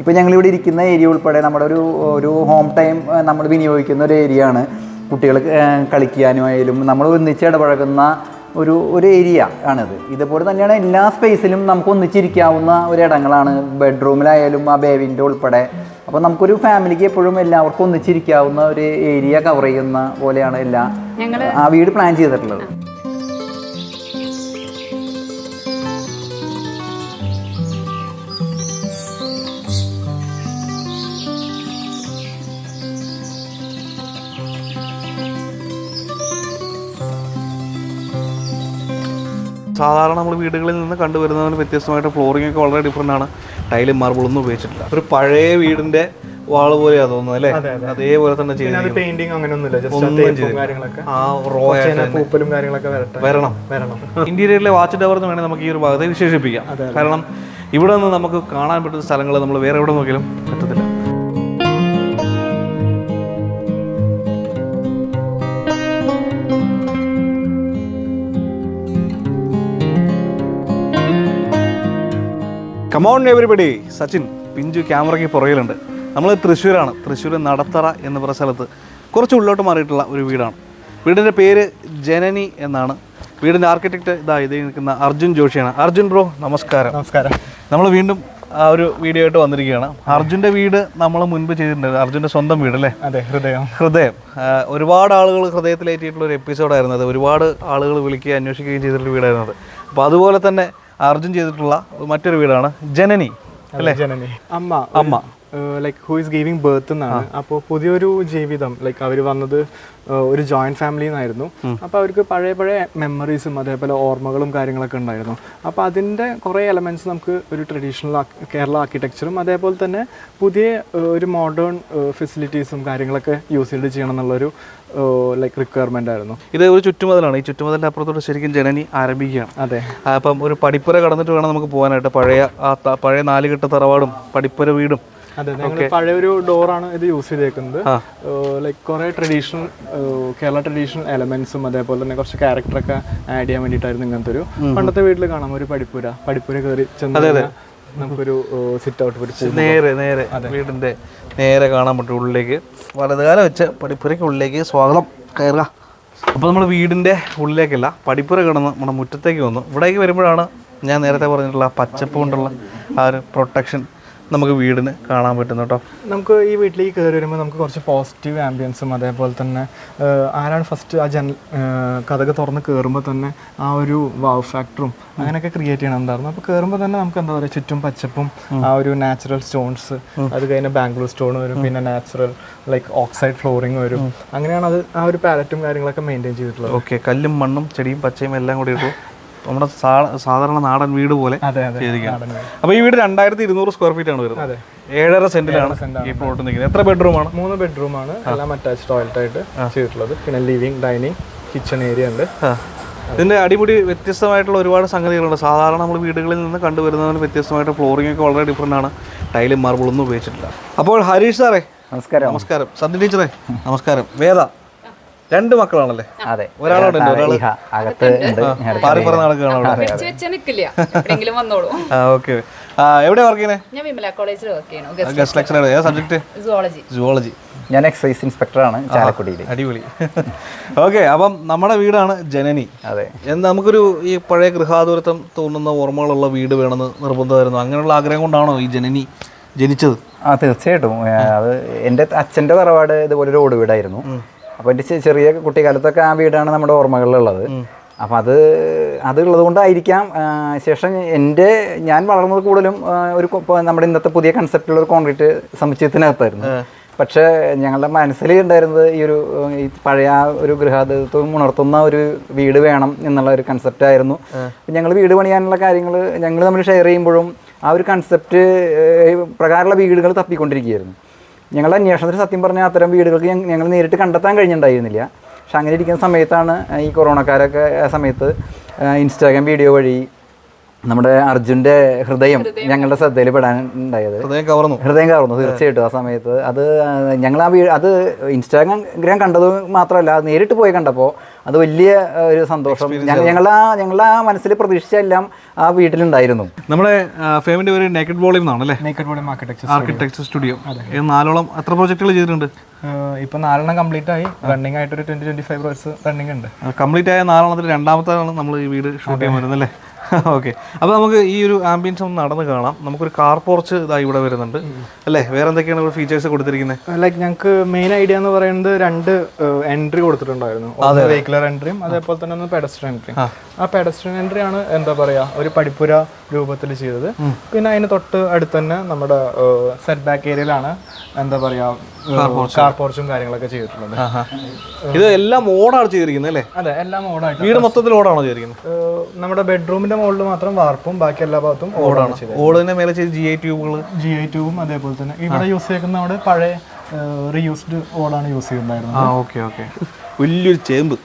ഇപ്പോൾ ഞങ്ങളിവിടെ ഇരിക്കുന്ന ഏരിയ ഉൾപ്പെടെ നമ്മുടെ ഒരു ഒരു ഹോം ടൈം നമ്മൾ വിനിയോഗിക്കുന്ന ഒരു ഏരിയ ആണ്. കുട്ടികൾ കളിക്കാനുമായാലും നമ്മൾ ഒന്നിച്ച് ഇടപഴകുന്ന ഒരു ഒരു ഏരിയ ആണിത്. ഇതുപോലെ തന്നെയാണ് എല്ലാ സ്പേസിലും നമുക്ക് ഒന്നിച്ചിരിക്കാവുന്ന ഒരു ഇടങ്ങളാണ്. ബെഡ്റൂമിലായാലും ആ ബേവിന്റെ ഉൾപ്പെടെ. അപ്പോൾ നമുക്കൊരു ഫാമിലിക്ക് എപ്പോഴും എല്ലാവർക്കും ഒന്നിച്ചിരിക്കാവുന്ന ഒരു ഏരിയ കവർ ചെയ്യുന്ന പോലെയാണ് എല്ലാ ആ വീട് പ്ലാൻ ചെയ്തിട്ടുള്ളത്. സാധാരണ നമ്മൾ വീടുകളിൽ നിന്ന് കണ്ടുവരുന്നതിന് വ്യത്യസ്തമായിട്ട് ഫ്ലോറിംഗ് ഒക്കെ വളരെ ഡിഫറെന്റ് ആണ്. ടൈലും മാർബിളൊന്നും ഉപയോഗിച്ചിട്ടില്ല. ഒരു പഴയ വീടിന്റെ വാൾ പോലെയാ തോന്നുന്നത് അല്ലേ? അതേപോലെ തന്നെ അങ്ങനെയൊന്നുമില്ല. കാര്യങ്ങളൊക്കെ. ആ റോ പൂപ്പലും കാര്യങ്ങളൊക്കെ വരണം. വരണം. ഇന്റീരിയറിലെ വാച്ച് ടവർ എന്ന് വേണമെങ്കിൽ നമുക്ക് ഈ ഒരു ഭാഗത്തെ വിശേഷിപ്പിക്കാം. കാരണം ഇവിടെ നിന്ന് നമുക്ക് കാണാൻ പറ്റുന്ന സ്ഥലങ്ങൾ നമ്മൾ വേറെ എവിടെ നോക്കിയാലും പറ്റത്തില്ല. കമോൺ എവരിബഡി സച്ചിൻ പിഞ്ചു ക്യാമറയ്ക്ക് പുറകിലുണ്ട്. നമ്മൾ തൃശ്ശൂരാണ്. തൃശ്ശൂർ നടത്തറ എന്ന് പറയുന്ന സ്ഥലത്ത് കുറച്ച് ഉള്ളോട്ട് മാറിയിട്ടുള്ള ഒരു വീടാണ്. വീടിന്റെ പേര് ജനനി എന്നാണ്. വീടിന്റെ ആർക്കിടെക്റ്റ് ഇതാ ഇത് നിൽക്കുന്ന അർജുൻ ജോഷിയാണ്. അർജുൻ ബ്രോ നമസ്കാരം. നമസ്കാരം. നമ്മൾ വീണ്ടും ആ ഒരു വീഡിയോ ആയിട്ട് വന്നിരിക്കുകയാണ്. അർജുന്റെ വീട് നമ്മൾ മുൻപ് ചെയ്തിട്ടുണ്ട്. അർജുന്റെ സ്വന്തം വീട് അല്ലേ? അതെ ഹൃദയം. ഹൃദയം. ഒരുപാട് ആളുകൾ ഹൃദയത്തിലേറ്റിയിട്ടുള്ള ഒരു എപ്പിസോഡായിരുന്നു അത്. ഒരുപാട് ആളുകൾ വിളിക്കുകയും അന്വേഷിക്കുകയും ചെയ്തിട്ടുള്ള വീടായിരുന്നു അത്. അപ്പോൾ അതുപോലെ തന്നെ അർജുൻ ചെയ്തിട്ടുള്ള മറ്റൊരു വീടാണ് ജനനി അല്ലേ? ജനനി. അമ്മ അമ്മ. Like who is giving birth എന്നാണ്. അപ്പോൾ പുതിയൊരു ജീവിതം ലൈക്ക് അവർ വന്നത് ഒരു ജോയിന്റ് ഫാമിലിയിൽ നിന്നായിരുന്നു അപ്പോൾ അവർക്ക് പഴയ പഴയ മെമ്മറീസും അതേപോലെ ഓർമ്മകളും കാര്യങ്ങളൊക്കെ ഉണ്ടായിരുന്നു. അപ്പോൾ അതിന്റെ കുറേ എലമെന്റ്സ് നമുക്ക് ഒരു ട്രഡീഷണൽ കേരള ആർക്കിടെക്ചറും അതേപോലെ തന്നെ പുതിയ ഒരു മോഡേൺ ഫെസിലിറ്റീസും കാര്യങ്ങളൊക്കെ യൂസ് ചെയ്ത് ചെയ്യണം എന്നുള്ളൊരു ലൈക്ക് റിക്വയർമെന്റ് ആയിരുന്നു. ഇത് ഒരു ചുറ്റുമതിലാണ്. ഈ ചുറ്റുമതിലിന്റെ അപ്പുറത്തോട്ട് ശരിക്കും ജനനി ആരംഭിക്കുകയാണ്. അതെ. അപ്പം ഒരു പടിപ്പുര കടന്നിട്ട് വേണം നമുക്ക് പോകാനായിട്ട്. പഴയ ആ പഴയ നാലുകെട്ട തറവാടും പടിപ്പുര വീടും അതെ ഞങ്ങൾ പഴയ ഒരു ഡോറാണ് ഇത് യൂസ് ചെയ്തേക്കുന്നത്. ലൈക്ക് കുറേ ട്രഡീഷണൽ കേരള ട്രഡീഷണൽ എലമെന്റ്സും അതേപോലെ തന്നെ കുറച്ച് ക്യാരക്ടറൊക്കെ ആഡ് ചെയ്യാൻ വേണ്ടിയിട്ടായിരുന്നു ഇങ്ങനത്തെ ഒരു. പണ്ടത്തെ വീട്ടിൽ കാണാം ഒരു പടിപ്പുര. പടിപ്പുര കയറി ചെന്ന് നമുക്കൊരു സിറ്റ് ഔട്ട് നേരെ നേരെ വീടിന്റെ നേരെ കാണാൻ പറ്റും ഉള്ളിലേക്ക്. വലതുകാലം വെച്ച് പടിപ്പുരയ്ക്ക് ഉള്ളിലേക്ക് സ്വാഗതം. കയറുക. അപ്പോൾ നമ്മൾ വീടിന്റെ ഉള്ളിലേക്കല്ല പടിപ്പുര കിടന്ന് നമ്മുടെ മുറ്റത്തേക്ക് വന്നു. ഇവിടേക്ക് വരുമ്പോഴാണ് ഞാൻ നേരത്തെ പറഞ്ഞിട്ടുള്ള പച്ചപ്പ് കൊണ്ടുള്ള ആ ഒരു പ്രൊട്ടക്ഷൻ നമുക്ക് വീടിന് കാണാൻ പറ്റുന്നു കേട്ടോ നമുക്ക് ഈ വീട്ടിലേക്ക് കയറി വരുമ്പോൾ നമുക്ക് കുറച്ച് പോസിറ്റീവ് ആംബിയൻസും അതേപോലെ തന്നെ ആരാണ് ഫസ്റ്റ് ആ ജനൽ കഥകൾ കഥക് തുറന്ന് കയറുമ്പോൾ തന്നെ ആ ഒരു വാവ് ഫാക്ടറും അങ്ങനെയൊക്കെ ക്രിയേറ്റ് ചെയ്യണം ചെയ്യണമെന്നായിരുന്നു അപ്പോൾ കയറുമ്പോൾ തന്നെ നമുക്ക് എന്താ പറയുക ചുറ്റും പച്ചപ്പും ആ ഒരു നാച്ചുറൽ സ്റ്റോൺസ് അത് കഴിഞ്ഞാൽ ബാംഗ്ലൂർ സ്റ്റോൺ വരും പിന്നെ നാച്ചുറൽ ലൈക്ക് ഓക്സൈഡ് ഫ്ലോറിങ് വരും. അങ്ങനെയാണ് അത് ആ ഒരു പാലറ്റും കാര്യങ്ങളൊക്കെ മെയിന്റെയിൻ ചെയ്തിട്ടുള്ളത്. ഓക്കെ കല്ലും മണ്ണും ചെടിയും പച്ചയും എല്ലാം കൂടി ഇട്ടു. നമ്മുടെ സാധാരണ നാടൻ വീട് പോലെ ചെയ്തിരിക്കുകയാണ്. അപ്പോൾ ഈ വീട് രണ്ടായിരത്തി ഇരുന്നൂറ് സ്ക്വയർ ഫീറ്റ് ആണ് വരുന്നത്. ഏഴര സെന്റിലാണ് ഈ പ്ലോട്ട് നിൽക്കുന്നത്. എത്ര ബെഡ്റൂമാണ് മൂന്ന് ബെഡ്റൂമാണ് എല്ലാം അറ്റാച്ച് ടോയ്ലറ്റ് ആയിട്ട് ചെയ്തിട്ടുള്ളത്. പിന്നെ ലിവിംഗ് ഡൈനിങ് കിച്ചൺ ഏരിയ ഉണ്ട്. ഇതിന്റെ അടിപൊളി വ്യത്യസ്തമായിട്ടുള്ള ഒരുപാട് സംഗതികളുണ്ട്. സാധാരണ നമ്മൾ വീടുകളിൽ നിന്ന് കണ്ടുവരുന്നതിന് വ്യത്യസ്തമായിട്ട് ഫ്ലോറിംഗ് ഒക്കെ വളരെ ഡിഫറെന്റ് ആണ്. ടൈലും മാർബിളൊന്നും ഉപയോഗിച്ചിട്ടില്ല. അപ്പോൾ ഹരീഷ് സാറേ നമസ്കാരം. നമസ്കാരം. സന്ധി ടീച്ചറേ നമസ്കാരം. വേദ രണ്ട് മക്കളാണല്ലേ? അതെ. ഒരാളോട് അകത്ത് ഉണ്ട് ഞാൻ പാറി പറഞ്ഞ നടക്കുകയാണ് എവിടെ വർക്ക് ചെയ്യുന്നത് ഞാൻ എക്സൈസ് ഇൻസ്പെക്ടറാണ് ചാലക്കുടിയിൽ അടിപൊളി. ഓക്കെ അപ്പം നമ്മുടെ വീടാണ് ജനനി. അതെ. എന്ന് നമുക്കൊരു ഈ പഴയ ഗൃഹാതുരത്വം തോന്നുന്ന ഓർമ്മകളുള്ള വീട് വേണമെന്ന് നിർബന്ധമായിരുന്നു. അങ്ങനെയുള്ള ആഗ്രഹം കൊണ്ടാണോ ഈ ജനനി ജനിച്ചത്? ആ തീർച്ചയായിട്ടും. അത് എന്റെ അച്ഛന്റെ തറവാട് ഇതുപോലെ ഒരു ഓട് വീടായിരുന്നു അപ്പോൾ എന്റെ ചെറിയ കുട്ടിക്കാലത്തൊക്കെ ആ വീടാണ് നമ്മുടെ ഓർമ്മകളിലുള്ളത്. അപ്പം അത് അത് ഉള്ളത് കൊണ്ടായിരിക്കാം ശേഷം എന്റെ ഞാൻ വളർന്നത് കൂടുതലും ഒരു നമ്മുടെ ഇന്നത്തെ പുതിയ കൺസെപ്റ്റുള്ള ഒരു കോൺക്രീറ്റ് സമുച്ചയത്തിനകത്തായിരുന്നു. പക്ഷേ ഞങ്ങളുടെ മനസ്സിൽ ഉണ്ടായിരുന്നത് ഈ ഒരു ഈ പഴയ ഒരു ഗൃഹാതത്വം ഉണർത്തുന്ന ഒരു വീട് വേണം എന്നുള്ള ഒരു കൺസെപ്റ്റ് ആയിരുന്നു. ഞങ്ങൾ വീട് പണിയാനുള്ള കാര്യങ്ങൾ ഞങ്ങൾ നമ്മൾ ഷെയർ ചെയ്യുമ്പോഴും ആ ഒരു കൺസെപ്റ്റ് പ്രകാരമുള്ള വീടുകൾ തപ്പിക്കൊണ്ടിരിക്കുകയായിരുന്നു. ഞങ്ങളുടെ അന്വേഷണത്തിൽ സത്യം പറഞ്ഞാൽ അത്തരം വീടുകൾക്ക് ഞങ്ങൾ നേരിട്ട് കണ്ടെത്താൻ കഴിഞ്ഞിട്ടുണ്ടായിരുന്നില്ല. പക്ഷെ അങ്ങനെ ഇരിക്കുന്ന സമയത്താണ് ഈ കൊറോണക്കാരൊക്കെ ആ സമയത്ത് ഇൻസ്റ്റാഗ്രാം വീഡിയോ വഴി നമ്മുടെ അർജുന്റെ ഹൃദയം ഞങ്ങളുടെ ശ്രദ്ധയിൽ പെടാൻ ഉണ്ടായത് ഹൃദയം കവർന്നു. ഹൃദയം കവർന്നു തീർച്ചയായിട്ടും ആ സമയത്ത്. അത് ഞങ്ങൾ ആ വീ അത് ഇൻസ്റ്റാഗ്രാം കണ്ടത് മാത്രമല്ല നേരിട്ട് പോയി കണ്ടപ്പോൾ അത് വലിയ ഒരു സന്തോഷം. ഞങ്ങ- ഞങ്ങളുടെ ആ ഞങ്ങളുടെ ആ മനസ്സിൽ പ്രതീക്ഷിച്ച എല്ലാം ആ വീട്ടിലുണ്ടായിരുന്നു. നമ്മുടെ ഫേമിന്റെ പേര് നേക്കഡ് വോളിയം എന്നാണ് അല്ലേ? Naked volume architecture architecture studio ഇത് നാലോളം എത്ര പ്രോജക്റ്റുകൾ ചെയ്തിട്ടുണ്ട്? ഇപ്പൊ നാലെണ്ണം കംപ്ലീറ്റ് ആയി. റണ്ണിംഗ് ആയിട്ട് ഒരു twenty twenty five running running ഉണ്ട്. കംപ്ലീറ്റ് ആയ നാലെണ്ണത്തിൽ രണ്ടാമത്താണ് നമ്മൾ ഈ വീട് ഷൂട്ട് ചെയ്യാൻ വരുന്നത് അല്ലേ? ഓക്കെ അപ്പോൾ നമുക്ക് ഈ ഒരു ആംബിയൻസ് ഒന്ന് നടന്ന് കാണാം. നമുക്കൊരു കാർ പോർച്ച് ഇതാ ഇവിടെ വരുന്നുണ്ട്. അല്ലേ? വേറെ എന്തൊക്കെയാണ് ഇവിടെ ഫീച്ചേഴ്സ് കൊടുത്തിരിക്കുന്നത് ലൈക്ക് ഞങ്ങൾക്ക് മെയിൻ ഐഡിയ എന്ന് പറയുന്നത് രണ്ട് എൻട്രി കൊടുത്തിട്ടുണ്ടായിരുന്നു. വെഹിക്കുലർ എൻട്രിയും അതേപോലെ തന്നെ ഒന്ന് പെഡസ്ട്രിയൻ എൻട്രി ആ. പെഡസ്ട്രിയൻ എൻട്രി ആണ് എന്താ പറയാ ഒരു പഠിപ്പുര രൂപത്തിൽ ചെയ്തത്. പിന്നെ അതിന് തൊട്ട് അടുത്ത് തന്നെ നമ്മുടെ സെറ്റ് ബാക്ക് ഏരിയയിലാണ് എന്താ പറയാ കാർ പോർച്ചും കാര്യങ്ങളൊക്കെ ചെയ്തിട്ടുള്ളത്. ഇത് എല്ലാം ഓടാണ് ചെയ്തിരിക്കുന്നത് അല്ലേ? അതെ എല്ലാം ഓടായിട്ട് വീട് മൊത്തത്തിൽ ഓടാണോ ചെയ്തിരിക്കുന്നത് നമ്മുടെ ബെഡ്റൂമിന്റെ മുകളിൽ മാത്രം വാർപ്പും ബാക്കി എല്ലാ ഭാഗത്തും ഓടാണ് ഓടിന്റെ മേലെ ചെയ്ത് ജി ഐ ട്യൂബുകൾ ജി ഐ ട്യൂബും അതേപോലെ തന്നെ. ഇവിടെ യൂസ് ചെയ്യുന്ന അവിടെ പഴയ റീയൂസ്ഡ് ഓടാണ് യൂസ് ചെയ്യുന്നുണ്ടായിരുന്നത് ആ ഓക്കെ ഓക്കെ വലിയൊരു ചേമ്പ്.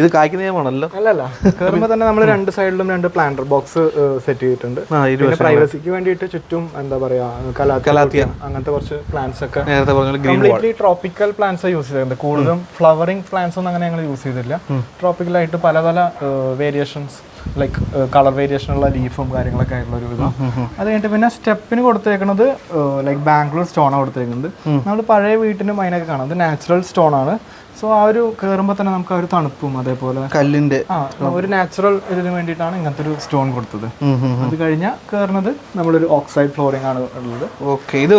ഇത് കായ്ക്കുന്ന ചേമ്പാണല്ലോ. അല്ലല്ല. കയറുമ്പോൾ തന്നെ നമ്മൾ രണ്ട് സൈഡിലും രണ്ട് പ്ലാന്റർ ബോക്സ് സെറ്റ് ചെയ്തിട്ടുണ്ട്. പ്രൈവസിക്ക് വേണ്ടിയിട്ട് ചുറ്റും എന്താ പറയാ കലാത്തിയ അങ്ങനത്തെ കുറച്ച് പ്ലാന്റ്സ് ഒക്കെ കംപ്ലീറ്റ്ലി ട്രോപ്പിക്കൽ പ്ലാന്റ്സ് യൂസ് ചെയ്തിട്ടുണ്ട്. കൂടുതലും ഫ്ലവറിംഗ് പ്ലാന്റ്സ് ഒന്നും അങ്ങനെ ഞങ്ങൾ യൂസ് ചെയ്തില്ല. ട്രോപ്പിക്കലായിട്ട് പല പല വേരിയേഷൻസ് ലൈക്ക് കളർ വേരിയേഷൻ ഉള്ള ലീഫും കാര്യങ്ങളൊക്കെ ആയിട്ടുള്ള ഒരു വിധം അത് കഴിഞ്ഞിട്ട് പിന്നെ സ്റ്റെപ്പിന് കൊടുത്തേക്കുന്നത് ലൈക്ക് ബാംഗ്ലൂർ സ്റ്റോണാണ് കൊടുത്തേക്കുന്നത് നമ്മൾ പഴയ വീട്ടിനും അതിനൊക്കെ കാണാം. അത് നാച്ചുറൽ സ്റ്റോൺ ആണ്. സോ ആ ഒരു കയറുമ്പോൾ തന്നെ നമുക്ക് ആ ഒരു തണുപ്പും അതേപോലെ കല്ലിന്റെ ആ ഒരു നാച്ചുറൽ ഇതിന് വേണ്ടിയിട്ടാണ് ഇങ്ങനത്തെ ഒരു സ്റ്റോൺ കൊടുത്തത്. അത് കഴിഞ്ഞാൽ കയറുന്നത് നമ്മളൊരു ഓക്സൈഡ് ഫ്ലോറിംഗ് ആണ് ഉള്ളത്. ഓക്കെ ഇത്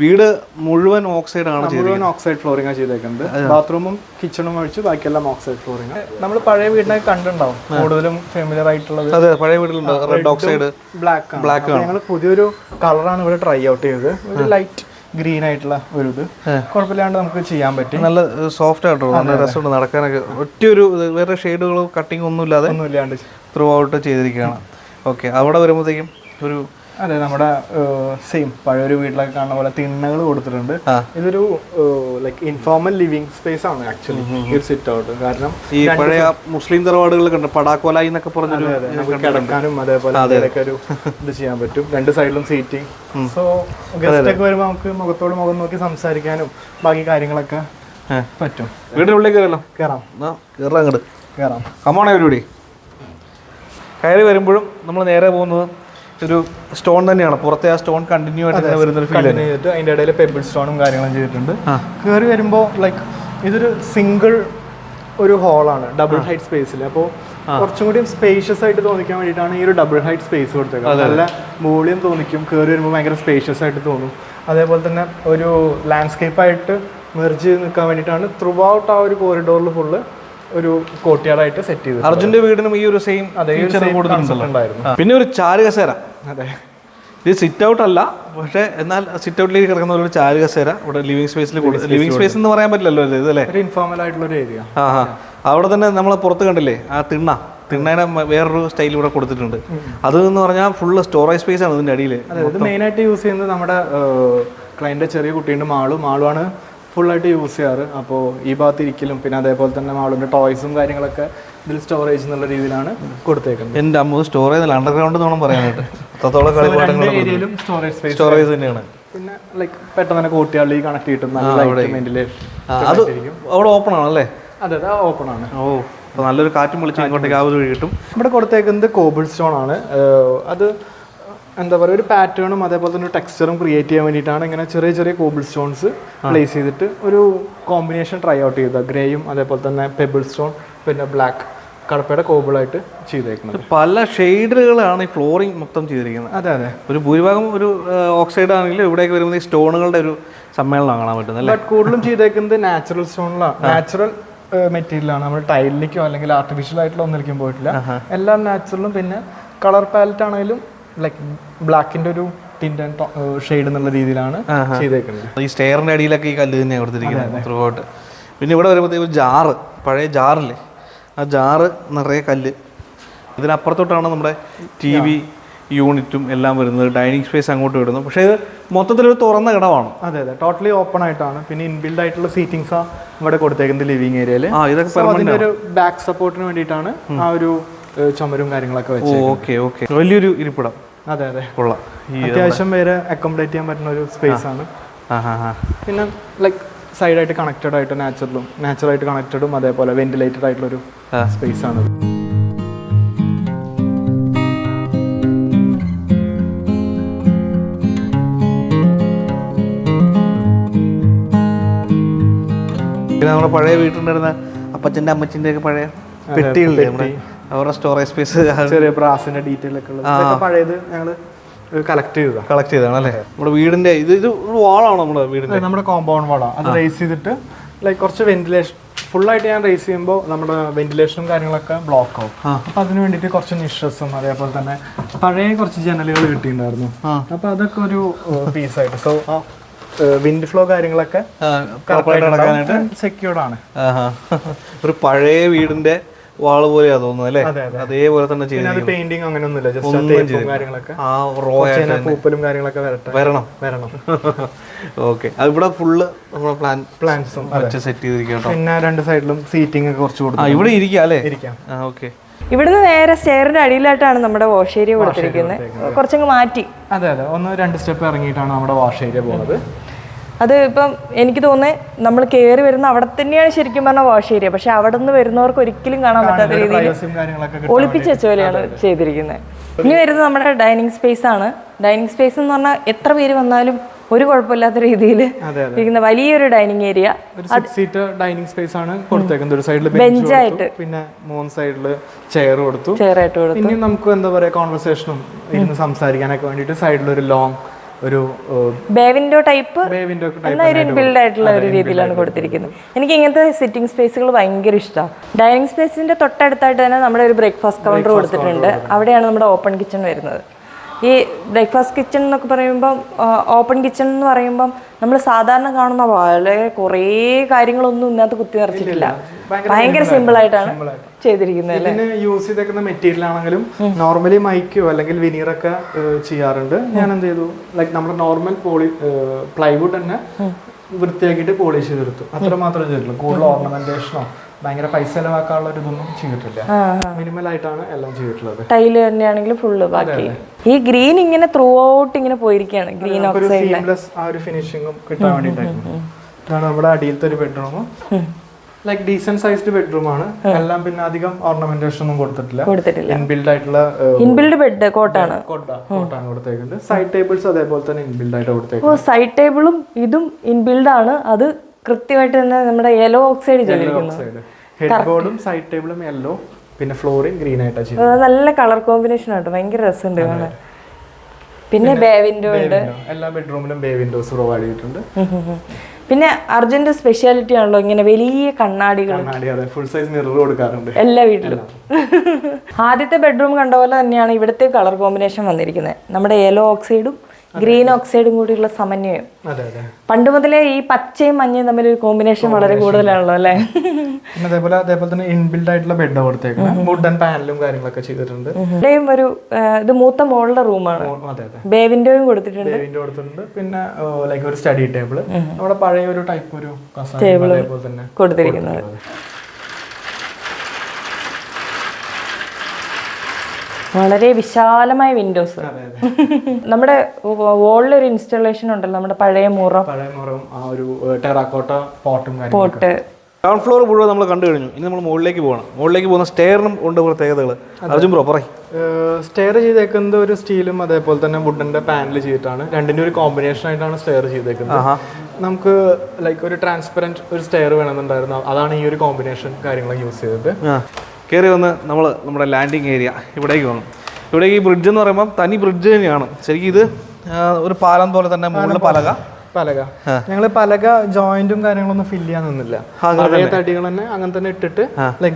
വീട് മുഴുവൻ ഓക്സൈഡ് ആണ് മുഴുവൻ ഓക്സൈഡ് ഫ്ലോറിംഗ് ചെയ്തേക്കുന്നത്. ബാത്റൂമും കിച്ചണും ഒഴിച്ച് ബാക്കിയെല്ലാം ഓക്സൈഡ് ഫ്ലോറിംഗ് നമ്മൾ പഴയ വീടിനൊക്കെ കണ്ടിട്ടുണ്ടാവും. കൂടുതലും ഫെമിലിയർ ആയിട്ടുള്ളത് അതെ പഴയ വീട്ടിലുണ്ട്. റെഡ് ഓക്സൈഡ് ബ്ലാക്ക് ബ്ലാക്ക് ഞങ്ങൾ പുതിയൊരു കളറാണ് ഇവിടെ ട്രൈ ഔട്ട് ചെയ്തത്. ഒരു ലൈറ്റ് ഗ്രീൻ ആയിട്ടുള്ള ഒരു ഇത്. കുഴപ്പമില്ലാണ്ട് നമുക്ക് ചെയ്യാൻ പറ്റും. നല്ല സോഫ്റ്റ് ആയിട്ടോ നല്ല രസമുണ്ട് നടക്കാനൊക്കെ. ഒറ്റ ഒരു വേറെ ഷെയ്ഡുകളോ കട്ടിങ് ഒന്നും ഇല്ലാതെ ഒന്നും ഇല്ലാണ്ട് ത്രൂ ഔട്ട് ചെയ്തിരിക്കുകയാണ് ഓക്കെ അവിടെ വരുമ്പോഴത്തേക്കും ഒരു അതെ നമ്മുടെ സെയിം പഴയൊരു വീട്ടിലൊക്കെ കാണുന്ന പോലെ തിണ്ണകൾ കൊടുത്തിട്ടുണ്ട്. ഇതൊരു ലൈക്ക് ഇൻഫോർമൽ ലിവിങ് സ്പേസ് ആണ് ആക്ച്വലി ഒരു സിറ്റ് ഔട്ട് കാരണം ഈ പഴയ മുസ്ലിം തറവാടുകൾ ഉണ്ട് പടാക്കോലായി എന്നൊക്കെ പറഞ്ഞു കിടക്കാനും അതേപോലെ അതിലൊക്കെ ഒരു ഇത് ചെയ്യാൻ പറ്റും. രണ്ട് സൈഡിലും സീറ്റിംഗ് സോ ഗസ്റ്റ് ഒക്കെ വരുമ്പോൾ നമുക്ക് മുഖത്തോട് മുഖം നോക്കി സംസാരിക്കാനും ബാക്കി കാര്യങ്ങളൊക്കെ പറ്റും. വീടിന്റെ ഉള്ളിൽ കയറല്ലോ കയറാം കയറാം അങ്ങോട്ട് കയറാം കമാണോ പരിപാടി കയറി വരുമ്പോഴും നമ്മൾ നേരെ പോകുന്നത് ഒരു സ്റ്റോൺ തന്നെയാണ്. പുറത്തെ ആ സ്റ്റോൺ കണ്ടിന്യൂ ആയിട്ട് വരുന്ന ഒരു ഫീൽ ചെയ്തിട്ട് അതിന്റെ ഇടയിൽ പെബിൾ സ്റ്റോണും കാര്യങ്ങളും ചെയ്തിട്ടുണ്ട്. കയറി വരുമ്പോൾ ലൈക്ക് ഇതൊരു സിംഗിൾ ഒരു ഹോളാണ് ഡബിൾ ഹൈറ്റ് സ്പേസിൽ അപ്പോൾ കുറച്ചും കൂടി സ്പേഷ്യസ് ആയിട്ട് തോന്നിക്കാൻ വേണ്ടിയിട്ടാണ് ഈ ഒരു ഡബിൾ ഹൈറ്റ് സ്പേസ് കൊടുത്തേക്കുന്നത് നല്ല മൂളിയും തോന്നിക്കും കയറി വരുമ്പോൾ ഭയങ്കര സ്പേഷ്യസ് ആയിട്ട് തോന്നും. അതേപോലെ തന്നെ ഒരു ലാൻഡ്സ്കേപ്പായിട്ട് മെർജ് ചെയ്ത് നിൽക്കാൻ വേണ്ടിയിട്ടാണ് ത്രൂ ഔട്ട് ആ ഒരു കോറിഡോറിൽ ഫുള്ള് ഒരു കോട്ടിയാടായിട്ട് സെറ്റ് ചെയ്തു അർജുന്റെ വീടിനും ഈ ഒരു സെയിം അതേ ഉണ്ടായിരുന്നു. പിന്നെ ഒരു ചാരു കസേര അതെ. ഇത് സിറ്റ് ഔട്ട് അല്ല പക്ഷേ എന്നാൽ സിറ്റ് ഔട്ടിലേക്ക് കിടക്കുന്ന ഒരു ചാരു കസേര ഇവിടെ ലിവിങ് സ്പേസിൽ ലിവിങ് സ്പേസ് എന്ന് പറയാൻ പറ്റില്ലല്ലോ അല്ലേ ഇതല്ലേ? ഒരു ഇൻഫോർമൽ ആയിട്ടുള്ള ഒരു ഏരിയ ആ ആ. അവിടെ തന്നെ നമ്മൾ പുറത്ത് കണ്ടില്ലേ ആ തിണ്ണ. തിണ്ണേനെ വേറൊരു സ്റ്റൈൽ ഇവിടെ കൊടുത്തിട്ടുണ്ട്. അത് എന്ന് പറഞ്ഞാൽ ഫുള്ള് സ്റ്റോറേജ് സ്പേസ് ആണ് ഇതിന്റെ അടിയിൽ ഇത് ആയിട്ട് യൂസ് ചെയ്യുന്നത് നമ്മുടെ ക്ലയന്റ് ചെറിയ കുട്ടീന്റെ മാളും. മാളുവാണ് ആയിട്ട് യൂസ് ചെയ്യാറ്. അപ്പോൾ ഈ ഭാഗത്ത് ഇരിക്കലും പിന്നെ അതേപോലെ തന്നെ അവളുടെ ടോയ്സും കാര്യങ്ങളൊക്കെ ഇതിൽ സ്റ്റോറേജ് എന്നുള്ള രീതിയിലാണ് കൊടുത്തേക്കുന്നത്. എന്റെ അമ്മ സ്റ്റോറേജ് അണ്ടർഗ്രൗണ്ട് വേണം പറയാനായിട്ട്. അത്രത്തോളം സ്റ്റോറേജ് തന്നെയാണ്. പിന്നെ ലൈക്ക് പെട്ടെന്ന് തന്നെ കോട്ടിയാളിൽ കണക്ട് കിട്ടും നല്ല അത് അവിടെ ഓപ്പൺ ആണല്ലേ? അതെ അതെ ഓപ്പൺ ആണ്. ഓ അപ്പോൾ നല്ലൊരു കാറ്റും വിളിച്ച് ഇങ്ങോട്ടേക്ക് ആ ഒരു കിട്ടും. ഇവിടെ കൊടുത്തേക്കുന്നത് കോബിൾ സ്റ്റോൺ ആണ് അത് എന്താ പറയുക ഒരു പാറ്റേണും അതേപോലെ തന്നെ ഒരു ടെക്സ്ചറും ക്രിയേറ്റ് ചെയ്യാൻ വേണ്ടിയിട്ടാണ് ഇങ്ങനെ ചെറിയ ചെറിയ കോബിൾ സ്റ്റോൺസ് പ്ലേസ് ചെയ്തിട്ട് ഒരു കോമ്പിനേഷൻ ട്രൈ ഔട്ട് ചെയ്തത് ഗ്രേയും അതേപോലെ തന്നെ പെബിൾ സ്റ്റോൺ പിന്നെ ബ്ലാക്ക് കടപ്പയുടെ കോബിളായിട്ട് ചെയ്തേക്കുന്നത്. പല ഷെയ്ഡുകളാണ് ഈ ഫ്ലോറിംഗ് മൊത്തം ചെയ്തിരിക്കുന്നത്. അതെ അതെ. ഒരു ഭൂരിഭാഗം ഒരു ഓക്സൈഡ് ആണെങ്കിലും ഇവിടേക്ക് വരുമ്പോൾ ഈ സ്റ്റോണുകളുടെ ഒരു സമ്മേളനം കാണാൻ പറ്റുന്നത് അല്ലേ? ബട്ട് കൂടുതലും ചെയ്തേക്കുന്നത് നാച്ചുറൽ സ്റ്റോണിലാണ് നാച്ചുറൽ മെറ്റീരിയലാണ് നമ്മൾ ടൈലിലേക്കോ അല്ലെങ്കിൽ ആർട്ടിഫിഷ്യൽ ആയിട്ടുള്ള ഒന്നിലേക്കും പോയിട്ടില്ല. എല്ലാം നാച്ചുറലും പിന്നെ കളർ പാലറ്റ് ആണെങ്കിലും ലൈക്ക് ബ്ലാക്കിന്റെ ഒരു ടിന്റ് ആൻഡ് ഷെയ്ഡ് എന്നുള്ള രീതിയിലാണ് ചെയ്തേക്കുന്നത്. ഈ സ്റ്റെയറിന്റെ അടിയിലൊക്കെ ഈ കല്ല് തന്നെ കൊടുത്തിരിക്കുന്നത് ത്രൂ ഔട്ട് പിന്നെ ഇവിടെ വരുമ്പോഴത്തേക്ക് ഒരു ജാറ് പഴയ ജാറില്ലേ? ആ ജാറ് നിറയെ കല്ല്. ഇതിനപ്പുറത്തോട്ടാണ് നമ്മുടെ ടി വി യൂണിറ്റും എല്ലാം വരുന്നത്. ഡൈനിങ് സ്പേസ് അങ്ങോട്ട് വരുന്നു പക്ഷേ ഇത് മൊത്തത്തിലൊരു തുറന്ന കിടവാണ് അതെ അതെ. ടോട്ടലി ഓപ്പൺ ആയിട്ടാണ്. പിന്നെ ഇൻബിൽഡ് ആയിട്ടുള്ള സീറ്റിങ്സ് ആണ് ഇവിടെ കൊടുത്തേക്കുന്നത് ലിവിങ് ഏരിയയിൽ ആ ഇതൊക്കെ സോ ഒരു ബാക്ക് സപ്പോർട്ടിന് വേണ്ടിയിട്ടാണ് ആ ഒരു ചുമരും കാര്യങ്ങളൊക്കെ വെച്ചത് ഓക്കെ ഓക്കെ. വലിയൊരു ഇരിപ്പിടം. അതെ അതെ. കൊള്ളാം. ഈ അത്യാവശ്യം പേര് അക്കോമഡേറ്റ് ചെയ്യാൻ പറ്റുന്ന ഒരു സ്പേസ് ആണ്. പിന്നെ ലൈക്ക് സൈഡായിട്ട് കണക്റ്റഡ് ആയിട്ട് നാച്ചുറലും നാച്ചുറലായിട്ട് കണക്റ്റഡും അതേപോലെ വെന്റിലേറ്റഡ് ആയിട്ടുള്ള ഒരു സ്പേസ് ആണ്. പിന്നെ നമ്മുടെ പഴയ വീട്ടിലുണ്ടായിരുന്ന അപ്പച്ചന്റെ അമ്മച്ചിന്റെ ഒക്കെ പഴയ പെട്ടികളില്ലേ നമ്മുടെ അവരുടെ സ്റ്റോറേജ് സ്പേസ് ചെറിയ ബ്രാസിന്റെ ഡീറ്റെയിൽ ഒക്കെ ഉള്ളത്. പഴയത് ഞങ്ങൾ കളക്ട് ചെയ്തതാണ് കളക്ട് ചെയ്താണല്ലേ അല്ലേ? നമ്മുടെ വീടിന്റെ ഇത് ഇത് വാളാണ് നമ്മുടെ വീടിന്റെ? നമ്മുടെ കോമ്പൗണ്ട് വാളാണ് അത് റേസ് ചെയ്തിട്ട് ലൈക്ക് കുറച്ച് വെന്റിലേഷൻ ഫുൾ ആയിട്ട് ഞാൻ റേസ് ചെയ്യുമ്പോൾ നമ്മുടെ വെന്റിലേഷനും കാര്യങ്ങളൊക്കെ ബ്ലോക്ക് ആവും. അപ്പൊ അതിന് വേണ്ടിയിട്ട് കുറച്ച് നിഷസും അതേപോലെ തന്നെ പഴയ കുറച്ച് ജനലുകൾ കിട്ടിയിട്ടുണ്ടായിരുന്നു. അപ്പൊ അതൊക്കെ ഒരു പീസായിട്ട് സോ വിൻഡ് ഫ്ലോ കാര്യങ്ങളൊക്കെ സെക്യൂർഡ് ആണ്. ഒരു പഴയ വീടിന്റെ വാൾ പോലെയാ തോന്നുന്നത് അല്ലേ? അതെ, അതെ. അതേപോലെ തന്നെ ചെയ്ത് പെയിന്റിങ് അങ്ങനെയൊന്നുമില്ല ജസ്റ്റ് ഒന്നും കാര്യങ്ങളൊക്കെ. ആ റോ പൂപ്പലും കാര്യങ്ങളൊക്കെ വരട്ടെ. വരണം. വരണം. ഓക്കെ ഇവിടെ ഫുള്ള് നമ്മുടെ പ്ലാൻ പ്ലാൻസും വെച്ച് സെറ്റ് ചെയ്തിരിക്കുക പിന്നെ രണ്ട് സൈഡിലും സീറ്റിംഗ് ഒക്കെ കുറച്ച് കൊടുക്കും ഇവിടെ ഇരിക്കാം അല്ലേ? ഇരിക്കാം. ആ ഓക്കെ ഇവിടുന്ന് നേരെ സ്റ്റെയറിന്റെ അടിയിലായിട്ടാണ് നമ്മുടെ വാഷ് ഏരിയ കൊടുത്തിരിക്കുന്നത്. കുറച്ചങ്ങ് മാറ്റി. അതെ അതെ. ഒന്ന് രണ്ട് സ്റ്റെപ്പ് ഇറങ്ങിയിട്ടാണ് നമ്മുടെ വാഷ് ഏരിയ പോകുന്നത് അത് ഇപ്പം എനിക്ക് തോന്നുന്നത് നമ്മൾ കയറി വരുന്ന അവിടെ തന്നെയാണ് ശരിക്കും പറഞ്ഞ വാഷ് ഏരിയ. പക്ഷെ അവിടെ നിന്ന് വരുന്നവർക്ക് ഒരിക്കലും കാണാൻ പറ്റാത്ത രീതിയിൽ ഒളിപ്പിച്ച ജോലിയാണ് ചെയ്തിരിക്കുന്നത്. ഇനി വരുന്നത് നമ്മുടെ ഡൈനിങ് സ്പേസ് ആണ്. ഡൈനിങ് സ്പേസ് എന്ന് പറഞ്ഞാൽ എത്ര പേര് വന്നാലും ഒരു കുഴപ്പമില്ലാത്ത രീതിയിൽ ഇരിക്കുന്ന വലിയൊരു dining area. Seat dining space ആണ് കൊടുത്തേക്കുന്നത്. ഒരു സൈഡിൽ ബെഞ്ചായിട്ട്. പിന്നെ മൂന്ന് സൈഡിൽ ചെയർ കൊടുത്തു. ചെയർ ആയിട്ട് കൊടുത്തു. പിന്നെ നമുക്ക് എന്താ പറയാ കോൺവെർസേഷനും ഇരുന്ന് സംസാരിക്കാനൊക്കെ വേണ്ടിട്ട് സൈഡിൽ ഒരു ലോങ് ഒരു ബേവിൻഡോ ടൈപ്പ് ഇൻബിൽഡ് ആയിട്ടുള്ള ഒരു രീതിയിലാണ് കൊടുത്തിരിക്കുന്നത്. എനിക്ക് ഇങ്ങനത്തെ സിറ്റിംഗ് സ്പേസുകൾ ഭയങ്കര ഇഷ്ടമാണ് ഡൈനിങ് സ്പേസിന്റെ തൊട്ടടുത്തായിട്ട് തന്നെ നമ്മുടെ ഒരു ബ്രേക്ക്ഫാസ്റ്റ് കൗണ്ടർ കൊടുത്തിട്ടുണ്ട്. അവിടെയാണ് നമ്മുടെ ഓപ്പൺ കിച്ചൺ വരുന്നത്. ഈ ബ്രേക്ക്ഫാസ്റ്റ് കിച്ചൺ എന്നൊക്കെ പറയുമ്പം ഓപ്പൺ കിച്ചൺ എന്ന് പറയുമ്പം നമ്മൾ സാധാരണ കാണുന്ന പോലെ കുറേ കാര്യങ്ങളൊന്നും ഇതിനകത്ത് കുത്തി നിറച്ചിട്ടില്ല. ഭയങ്കര സിമ്പിൾ ആയിട്ടാണ് ചെയ്തിരിക്കുന്നത് ഇതിന് യൂസ് ചെയ്തേക്കുന്ന മെറ്റീരിയൽ ആണെങ്കിലും നോർമലി മൈക്കോ അല്ലെങ്കിൽ വിനീർ ഒക്കെ ചെയ്യാറുണ്ട്. ഞാൻ എന്ത് ചെയ്തു? ലൈക്ക് നമ്മുടെ നോർമൽ പോളി പ്ലൈവുഡ് തന്നെ വൃത്തിയാക്കിയിട്ട് പോളിഷ് ചെയ്തെടുത്തു. അത്ര മാത്രമേ ചെയ്തിട്ടുള്ളൂ. കൂടുതൽ ഓർണമെന്റേഷനോ ഭയങ്കര പൈസ ചെലവാക്കാനുള്ള ഒരു ഇതൊന്നും ചെയ്തിട്ടില്ല. മിനിമൽ ആയിട്ടാണ് എല്ലാം ചെയ്തിട്ടുള്ളത്. ടൈൽ തന്നെയാണെങ്കിലും ഫുള്ള് ബാക്കി. ഈ ഗ്രീൻ ഇങ്ങനെ ത്രൂ ഔട്ട് ഇങ്ങനെ പോയിരിക്കുകയാണ് ഗ്രീൻ സീംലെസ് ആ ഒരു ഫിനിഷിങ്ങും കിട്ടാൻ വേണ്ടിയിട്ടായിരുന്നു ഇതാണ് നമ്മുടെ അടിയിലത്തെ ഒരു bedroom like decent sized bedroom ആണ്. എല്ലാം പിന്നെ അധികം ഓർണമെന്റേഷൻ ഒന്നും കൊടുത്തിട്ടില്ല. കൊടുത്തിട്ടില്ല. ഇൻബിൽഡ് ആയിട്ടുള്ള ഇൻബിൽഡ് ബെഡ് കോട്ടാണ് കോട്ട കോട്ടാണ് കൊടുത്തേക്കുന്നത്. സൈഡ് ടേബിൾസ് അതേപോലെ തന്നെ ഇൻബിൽഡ് ആയിട്ട് കൊടുത്തേക്കുന്നത്. സൈഡ് ടേബിളും ഇതും ഇൻബിൽഡ് ആണ്. അത് കൃത്യമായിട്ട് തന്നെ നമ്മുടെ യെല്ലോ ഓക്സൈഡ് ചെയ്തിരിക്കുന്നത് ഹെഡ് ബോർഡും സൈഡ് ടേബിളും യെല്ലോ പിന്നെ ഫ്ലോറിൻ ഗ്രീൻ ആയിട്ടാണ് ചെയ്തത് നല്ല കളർ കോമ്പിനേഷൻ ആട്ടോ. ഭയങ്കര രസമുണ്ട് കാണാൻ. പിന്നെ ബേ വിൻഡോ ഉണ്ട്. എല്ലാ ബെഡ്റൂമിലും ബേ വിൻഡോസ് പ്രൊവൈഡ് ചെയ്തിട്ടുണ്ട്. പിന്നെ അർജന്റ് സ്പെഷ്യാലിറ്റി ആണല്ലോ ഇങ്ങനെ വലിയ കണ്ണാടികൾ. ഫുൾ സൈസ് മിറർ കൊടുക്കാറുണ്ട്. എല്ലാ വീട്ടിലും. ആദ്യത്തെ ബെഡ്റൂം കണ്ട പോലെ തന്നെയാണ് ഇവിടുത്തെ കളർ കോമ്പിനേഷൻ വന്നിരിക്കുന്നത്. നമ്മുടെ യെല്ലോ ഓക്സൈഡും ഗ്രീൻ ഓക്സൈഡും കൂടിയുള്ള സമന്വയം. പണ്ട് മുതലേ ഈ പച്ചയും മഞ്ഞയും തമ്മിൽ ഒരു കോമ്പിനേഷൻ വളരെ കൂടുതലാണല്ലോ അല്ലേ? പിന്നെ അതേപോലെ അതേപോലെ തന്നെ ഇൻബിൽഡ് ആയിട്ടുള്ള ബെഡ് കൊടുത്തേക്കുന്നത് വുഡൻ പാനലും കാര്യങ്ങളൊക്കെ ചെയ്തിട്ടുണ്ട്. ഇവിടെയും ഒരു ഇത് മൂത്ത മോളുടെ റൂമാണ് ബേ വിൻഡോയും കൊടുത്തിട്ടുണ്ട്. വിൻഡോ കൊടുത്തിട്ടുണ്ട്. പിന്നെ ലൈക്ക് ഒരു സ്റ്റഡി ടേബിൾ നമ്മുടെ പഴയ ഒരു ടൈപ്പ് ഒരു ടേബിൾ കൊടുത്തിരിക്കുന്നത്. വളരെ വിശാലമായ വിൻഡോസ് നമ്മുടെ വോളിൽ ഒരു ഇൻസ്റ്റലേഷൻ ഉണ്ടല്ലോ നമ്മുടെ പഴയ മുറം. പഴയ മുറം ആ ഒരു ടെറാക്കോട്ട പോട്ടും പോട്ട് ഗ്രൗണ്ട് ഫ്ലോർ മുഴുവൻ നമ്മൾ കണ്ടു കഴിഞ്ഞു. ഇനി നമ്മൾ മുകളിലേക്ക് പോകണം. മുകളിലേക്ക് പോകുന്ന സ്റ്റെയറിനും ഉണ്ട് പ്രത്യേകതകൾ അർജുൻ ബ്രോ പറയും. സ്റ്റെയർ ചെയ്തേക്കുന്നത് ഒരു സ്റ്റീലും അതേപോലെ തന്നെ വുഡിന്റെ പാനൽ ചെയ്തിട്ടാണ്. രണ്ടിന്റെ ഒരു കോമ്പിനേഷൻ ആയിട്ടാണ് സ്റ്റെയർ ചെയ്തേക്കുന്നത്. നമുക്ക് ലൈക്ക് ഒരു ട്രാൻസ്പെറന്റ് ഒരു സ്റ്റെയർ വേണമെന്നുണ്ടായിരുന്നു. അതാണ് ഈ ഒരു കോമ്പിനേഷൻ കാര്യങ്ങളൊക്കെ യൂസ് ചെയ്തത്. കയറി വന്ന് നമ്മൾ നമ്മുടെ ലാൻഡിങ് ഏരിയ ഇവിടേക്ക് വന്നു. ഇവിടേക്ക് ഈ ബ്രിഡ്ജ് എന്ന് പറയുമ്പോൾ തനി ബ്രിഡ്ജ് തന്നെയാണ്. ശരിക്കും ഇത് ഒരു പാലം പോലെ തന്നെ മുകളിൽ പലക. പലക. ഞങ്ങൾ പലക ജോയിന്റും കാര്യങ്ങളൊന്നും ഫില്ല് ചെയ്യാൻ നിന്നില്ല. പഴയ തടികൾ തന്നെ അങ്ങനെ തന്നെ ഇട്ടിട്ട്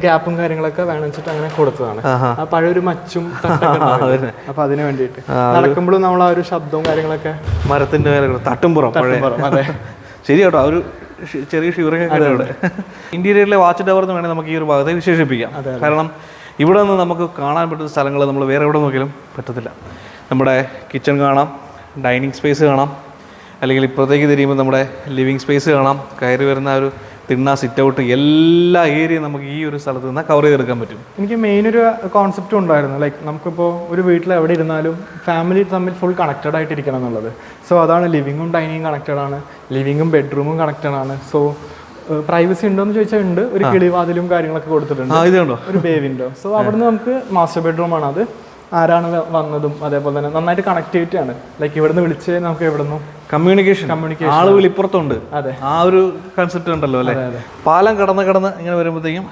ഗ്യാപ്പും കാര്യങ്ങളൊക്കെ വേണം അങ്ങനെ കൊടുത്തതാണ്. ആ പഴയൊരു മച്ചും? അപ്പൊ അതിന് വേണ്ടിയിട്ട്. നടക്കുമ്പോഴും നമ്മൾ ആ ഒരു ശബ്ദവും കാര്യങ്ങളൊക്കെ മരത്തിന്റെ തട്ടുംപുറം അതെ. ശരി കേട്ടോ ആ ഒരു ചെറിയ ഷിവറിംഗ് ഒക്കെ ഇവിടെ ഇന്റീരിയറിലെ വാച്ച് ടവർ എന്ന് വേണമെങ്കിൽ നമുക്ക് ഈ ഒരു ഭാഗത്തെ വിശേഷിപ്പിക്കാം. കാരണം ഇവിടെ നിന്ന് നമുക്ക് കാണാൻ പറ്റുന്ന സ്ഥലങ്ങൾ നമ്മൾ വേറെ എവിടെ നോക്കിയാലും പറ്റത്തില്ല. നമ്മുടെ കിച്ചൺ കാണാം ഡൈനിങ് സ്പേസ് കാണാം അല്ലെങ്കിൽ ഇപ്പുറത്തേക്ക് തിരിയുമ്പോൾ നമ്മുടെ ലിവിങ് സ്പേസ് കാണാം കയറി വരുന്ന ഒരു തിണ്ണ സിറ്റ് ഔട്ട് എല്ലാ ഏരിയയും നമുക്ക് ഈ ഒരു സ്ഥലത്ത് നിന്ന് കവർ ചെയ്തെടുക്കാൻ പറ്റും. എനിക്ക് മെയിൻ ഒരു കോൺസെപ്റ്റ് ഉണ്ടായിരുന്നു. ലൈക്ക് നമുക്കിപ്പോൾ ഒരു വീട്ടിൽ എവിടെ ഇരുന്നാലും ഫാമിലി തമ്മിൽ ഫുൾ കണക്റ്റഡ് ആയിട്ടിരിക്കണം എന്നുള്ളത്. സോ അതാണ് ലിവിങ്ങും ഡൈനിങ്ങും കണക്റ്റഡ് ആണ്. ലിവിങ്ങും ബെഡ്റൂമും കണക്റ്റഡ് ആണ്. സോ പ്രൈവസി ഉണ്ടോ എന്ന് ചോദിച്ചാൽ ഉണ്ട്. ഒരു കിളിവാതിലും കാര്യങ്ങളൊക്കെ കൊടുത്തിട്ടുണ്ട്. ഒരു ബേ വിൻഡോ സോ അവിടുന്ന് നമുക്ക് മാസ്റ്റർ ബെഡ്റൂം ആണ് അത്. ആരാണ് വന്നതും അതേപോലെ തന്നെ നന്നായിട്ട് കണക്ടിവിറ്റി ആണ് ലൈക്ക് ഇവിടുന്ന് വിളിച്ച് നമുക്ക് എവിടുന്നു? കമ്മ്യൂണിക്കേഷൻ കമ്മ്യൂണിക്കേഷൻ ആൾ വിളിപ്പുറത്തുണ്ട്. അതെ. ആ ഒരു കൺസെപ്റ്റ് ഉണ്ടല്ലോ അല്ലേ? പാലം കടന്ന് കടന്ന് ഇങ്ങനെ വരുമ്പോഴത്തേക്കും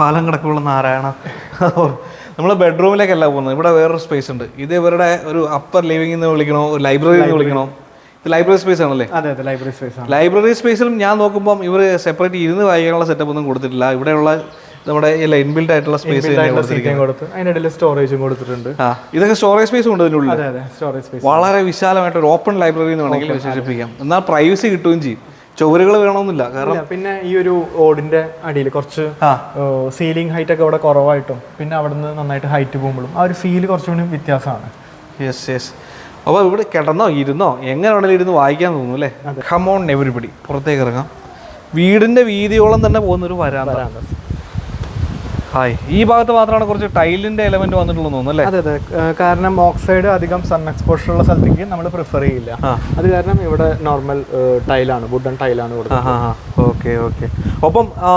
പാലം കിടക്കുള്ള നാരായണ. നമ്മൾ ബെഡ്റൂമിലേക്കല്ല പോകുന്നത്. ഇവിടെ വേറൊരു സ്പേസ് ഉണ്ട്. ഇത് ഇവരുടെ ഒരു അപ്പർ ലിവിംഗ് എന്ന് വിളിക്കണോ? ഒരു ലൈബ്രറി എന്ന് വിളിക്കണോ? ഇത് ലൈബ്രറി സ്പേസ് ആണല്ലേ? അതെ അതെ ലൈബ്രറി സ്പേസ് ആണ്. ലൈബ്രറി സ്പേസിലും ഞാൻ നോക്കുമ്പോൾ ഇവർ സെപ്പറേറ്റ് ഇരുന്ന് വായിക്കാനുള്ള സെറ്റപ്പ് ഒന്നും കൊടുത്തിട്ടില്ല. ഇവിടെയുള്ള നമ്മുടെ ഇൻബിൽഡ് ആയിട്ടുള്ള സ്പേസ് അതിനിടയിൽ സ്റ്റോറേജും കൊടുത്തിട്ടുണ്ട്. ഇതൊക്കെ സ്റ്റോറേജ് സ്പേസ് ഉണ്ട് ഇതിനുള്ളിൽ വളരെ വിശാലമായിട്ട് ഒരു ഓപ്പൺ ലൈബ്രറി എന്ന് വേണമെങ്കിൽ വിശേഷിപ്പിക്കാം. എന്നാൽ പ്രൈവസി കിട്ടുകയും ചെയ്യും. ചുവരുകൾ വേണമെന്നില്ല കാരണം പിന്നെ ഈ ഒരു ഓടിന്റെ അടിയിൽ കുറച്ച് സീലിംഗ് ഹൈറ്റ് ഒക്കെ ഇവിടെ കുറവായിട്ടും. പിന്നെ അവിടെ നിന്ന് നന്നായിട്ട് ഹൈറ്റ് പോകുമ്പോഴും ആ ഒരു ഫീൽ കുറച്ചുകൂടി വ്യത്യാസമാണ്. യെസ് യെസ് അപ്പോൾ ഇവിടെ കിടന്നോ ഇരുന്നോ എങ്ങനെ വേണമെങ്കിലും ഇരുന്ന് വായിക്കാൻ തോന്നുന്നു അല്ലേ? കമോൺ എവരിപടി പുറത്തേക്ക് ഇറങ്ങാം. വീടിന്റെ വീതിയോളം തന്നെ പോകുന്ന ഒരു വരാന്ത. ഹായ് ഈ ഭാഗത്ത് മാത്രമാണ് കുറച്ച് ടൈലിന്റെ എലമെന്റ് വന്നിട്ടുള്ളൂ തോന്നുന്നു അല്ലേ? അതെ അതെ. കാരണം ഓക്സൈഡ് അധികം സൺ എക്സ്പോഷർ ഉള്ള സ്ഥലത്തേക്ക് നമ്മൾ പ്രിഫർ ചെയ്യില്ല. അത് കാരണം ഇവിടെ നോർമൽ ടൈലാണ് വുഡൻ ടൈലാണ് കൊടുക്കുന്നത്. Okay okay. ഒപ്പം ആ,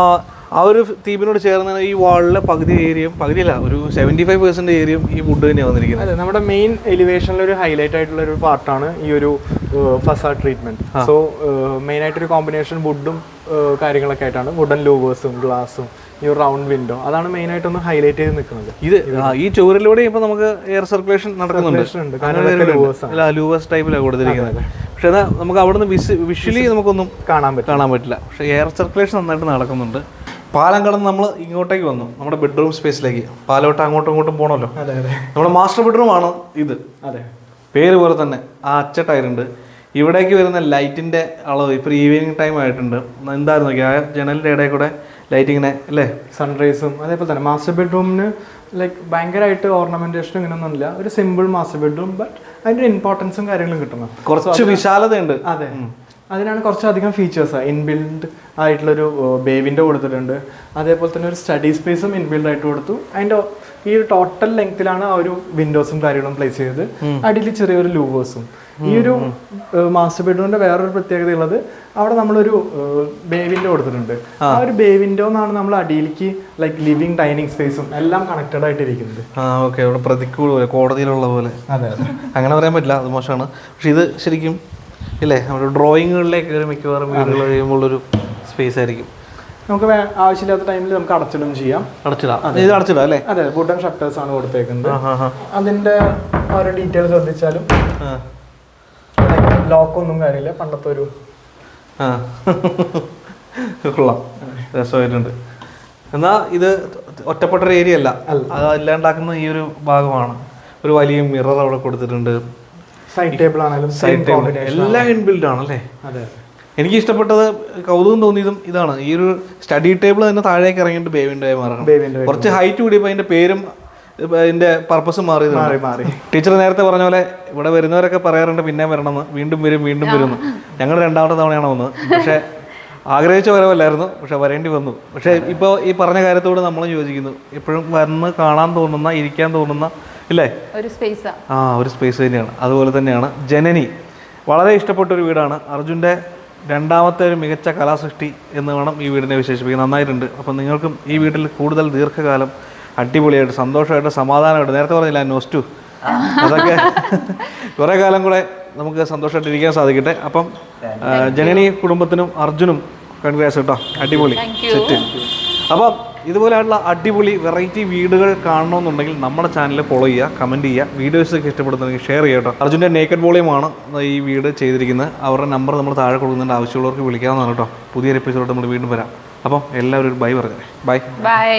ഒരു തീമിനോട് ചേർന്ന് ഈ വാളിലെ പകുതി ഏരിയയും പകുതിയല്ല ഒരു സെവന്റി ഫൈവ് പെർസെന്റ് ഏരിയയും ഈ വുഡ് തന്നെയാണ് വന്നിരിക്കുന്നത്. അതെ നമ്മുടെ മെയിൻ എലിവേഷനിലെ ഒരു ഹൈലൈറ്റ് ആയിട്ടുള്ള ഒരു പാർട്ടാണ് ഈ ഒരു ഫസാഡ് ട്രീറ്റ്മെന്റ് സോ മെയിൻ ആയിട്ടൊരു കോമ്പിനേഷൻ വുഡും കാര്യങ്ങളൊക്കെ ആയിട്ടാണ്. വുഡൻ ലൂവേഴ്സും ഗ്ലാസും ഈ ഒരു റൗണ്ട് വിൻഡോ അതാണ് മെയിൻ ആയിട്ട് ഒന്ന് ഹൈലൈറ്റ് ചെയ്ത് നിൽക്കുന്നത്. ഇത് ഈ ചുവരിലൂടെ ഇപ്പൊ നമുക്ക് എയർ സർക്കുലേഷൻ നടക്കുന്നുണ്ട്. ലൂവേഴ്സ് ടൈപ്പിലാണ് കൊടുത്തിരിക്കുന്നത്. പക്ഷെ അത് നമുക്ക് നിന്ന് വിഷ്വലി നമുക്കൊന്നും കാണാൻ പറ്റും കാണാൻ പറ്റില്ല. പക്ഷെ എയർ സർക്കുലേഷൻ നന്നായിട്ട് നടക്കുന്നുണ്ട്. പാലം കടന്ന് നമ്മൾ ഇങ്ങോട്ടേക്ക് വന്നു. നമ്മുടെ ബെഡ്റൂം സ്പേസിലേക്ക് പാലോട്ട് അങ്ങോട്ടും ഇങ്ങോട്ടും പോകണമല്ലോ നമ്മുടെ മാസ്റ്റർ ബെഡ്റൂം ആണ് ഇത്. അതെ. പേര് പോലെ തന്നെ ആ അച്ച ടയറുണ്ട് ഇവിടേക്ക് വരുന്ന ലൈറ്റിന്റെ അളവ് ഇപ്പൊ ഈവനിങ് ടൈം ആയിട്ടുണ്ട്. എന്തായിരുന്നു ആ ജനലിന്റെ ഇടയിൽ കൂടെ ലൈറ്റ് ഇങ്ങനെ അല്ലേ? സൺറൈസും അതേപോലെ തന്നെ മാസ്റ്റർ ബെഡ്റൂമിന് ലൈക്ക് ഭയങ്കരമായിട്ട് ഓർണമെന്റേഷനും ഇങ്ങനെയൊന്നുമില്ല ഒരു സിമ്പിൾ മാസ്റ്റർ ബെഡ്റൂം ബട്ട് അതിന്റെ ഇമ്പോർട്ടൻസും കാര്യങ്ങളും കിട്ടുന്നു കുറച്ച് വിശാലതയുണ്ട്. അതെ. അതിനാണ് കുറച്ചധികം ഫീച്ചേഴ്സ് ഇൻബിൽഡ് ആയിട്ടുള്ളൊരു ബേബിന്റെ കൊടുത്തിട്ടുണ്ട്. അതേപോലെ തന്നെ ഒരു സ്റ്റഡി സ്പേസും ഇൻബിൽഡ് ആയിട്ട് കൊടുത്തു. അതിന്റെ ഈ ഒരു ടോട്ടൽ ലെങ്ത്തിലാണ് ആ ഒരു വിൻഡോസും കാര്യങ്ങളും പ്ലേസ് ചെയ്തത്. അടിയിൽ ചെറിയൊരു ലൂവേഴ്സും ഈ ഒരു മാസ്റ്റർ ബെഡ്റൂമിന്റെ വേറൊരു പ്രത്യേകത ഉള്ളത് അവിടെ നമ്മളൊരു ബേ വിൻഡോ കൊടുത്തിട്ടുണ്ട്. ആ. ഒരു ബേ വിൻഡോ എന്നാണ് നമ്മൾ അടിയിലേക്ക് ലൈക്ക് ലിവിങ് ഡൈനിങ് സ്പേസും എല്ലാം കണക്റ്റഡ് ആയിട്ടിരിക്കുന്നത്. ആ ഓക്കെ അവിടെ പ്രതിക്കൂള പോലെ കോടതിയിലുള്ള പോലെ. അതെ അതെ. അങ്ങനെ പറയാൻ പറ്റില്ല. അത് മോശമാണ്. പക്ഷെ ഇത് ശരിക്കും ഇല്ലേ? നമ്മുടെ ഡ്രോയിങ്ങുകളിലേക്ക് കയറി മിക്കവാറും വീടുകൾ കഴിയുമ്പോഴൊരു സ്പേസ് ആയിരിക്കും. നമുക്ക് ആവശ്യമില്ലാത്ത ടൈമിൽ നമുക്ക് അടച്ചിടും ചെയ്യാം. അടച്ചിടാം. ഇത് അടച്ചിടാം അല്ലേ? അതെ വുഡൻ ഷട്ടേഴ്സ് ആണ് കൊടുത്തേക്കുന്നത്. അതിന്റെ ഓരോ ഡീറ്റെയിൽ ശ്രദ്ധിച്ചാലും ആ ലോക്ക് ഒന്നും കാര്യമില്ല. പണ്ടത്തെ ഒരു ആ. കൊള്ളാം. രസമായിട്ടുണ്ട്. എന്നാ ഇത് ഒറ്റപ്പെട്ട ഏരിയ അല്ല. അത് ഇല്ലാണ്ടാക്കുന്ന ഈ ഒരു ഭാഗമാണ്. ഒരു വലിയ മിറർ അവിടെ കൊടുത്തിട്ടുണ്ട്. സൈഡ് ടേബിൾ ആണെങ്കിലും സൈഡ് ടേബിൾ എല്ലാം ഇൻബിൽഡ് ആണല്ലേ അതെ എനിക്ക് ഇഷ്ടപ്പെട്ടത് കൗതുകം തോന്നിയതും ഇതാണ്. ഈ ഒരു സ്റ്റഡി ടേബിൾ തന്നെ താഴേക്ക് ഇറങ്ങിയിട്ട് ബേവിന്റെ മാറണം. കുറച്ച് ഹൈറ്റ് കൂടിയപ്പോൾ അതിന്റെ പേരും ഇപ്പൊ പർപ്പസ് മാറി മാറി മാറി. ടീച്ചർ നേരത്തെ പറഞ്ഞ പോലെ ഇവിടെ വരുന്നവരൊക്കെ പറയാറുണ്ട് പിന്നെ വരണമെന്ന് വീണ്ടും വരും വീണ്ടും വരും ഞങ്ങൾ രണ്ടാമത്തെ തവണയാണ് വന്നത്. പക്ഷേ ആഗ്രഹിച്ച വരവല്ലായിരുന്നു. പക്ഷെ വരേണ്ടി വന്നു. പക്ഷെ ഇപ്പോൾ ഈ പറഞ്ഞ കാര്യത്തോട് നമ്മളും യോജിക്കുന്നു. എപ്പോഴും വന്ന് കാണാൻ തോന്നുന്ന ഇരിക്കാൻ തോന്നുന്ന ഇല്ലേ? ഒരു സ്പേസ് ആ. ഒരു സ്പേസ് തന്നെയാണ്. അതുപോലെ തന്നെയാണ് ജനനി. വളരെ ഇഷ്ടപ്പെട്ട ഒരു വീടാണ്. അർജുന്റെ രണ്ടാമത്തെ ഒരു മികച്ച കലാസൃഷ്ടി എന്ന് വേണം ഈ വീടിനെ വിശേഷിപ്പിക്കാൻ. നന്നായിട്ടുണ്ട്. അപ്പം നിങ്ങൾക്കും ഈ വീട്ടിൽ കൂടുതൽ ദീർഘകാലം അടിപൊളിയായിട്ട് സന്തോഷമായിട്ട് സമാധാനമായിട്ട്. നേരത്തെ പറഞ്ഞില്ല നോസ്റ്റു അതൊക്കെ കുറേ കാലം കൂടെ നമുക്ക് സന്തോഷമായിട്ട് ഇരിക്കാൻ സാധിക്കട്ടെ. അപ്പം ജനനി കുടുംബത്തിനും അർജുനും കൺഗ്രാസ് കേട്ടോ അടിപൊളി. സെറ്റ് അപ്പം ഇതുപോലെയുള്ള അടിപൊളി വെറൈറ്റി വീടുകൾ കാണണമെന്നുണ്ടെങ്കിൽ നമ്മുടെ ചാനൽ ഫോളോ ചെയ്യുക കമന്റ് ചെയ്യുക വീഡിയോസ് ഒക്കെ ഇഷ്ടപ്പെടുന്നുണ്ടെങ്കിൽ ഷെയർ ചെയ്യുക കേട്ടോ അർജുന്റെ നേക്കഡ് വോളിയമാണ് ഈ വീട് ചെയ്തിരിക്കുന്നത്. അവരുടെ നമ്പർ നമ്മൾ താഴെ കൊടുക്കുന്നുണ്ട്. ആവശ്യമുള്ളവർക്ക് വിളിക്കാവുന്നതാണ് കേട്ടോ പുതിയൊരു എപ്പിസോഡ് നമ്മൾ വീണ്ടും വരാം. അപ്പം എല്ലാവരും ഒരു ബൈ പറഞ്ഞു. Bye bye